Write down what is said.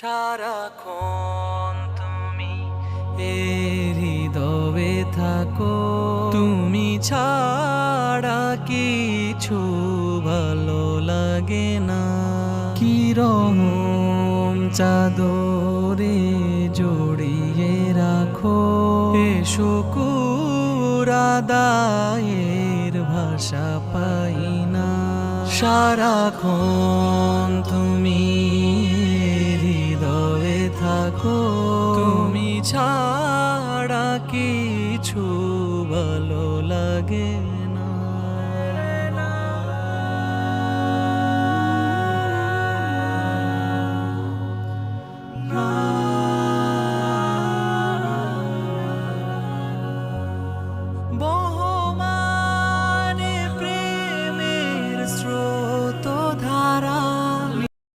সারাক্ষণ তুমি এ হৃদয়ে থাকো। তুমি ছাড়া কিছু ভালো লাগে না। কি রহম চাদরে জড়িয়ে রাখো। এ শুকুর আদায়ের ভাষা পাই না। সারাক্ষণ ছাড়া কিছু ভালো লাগে না।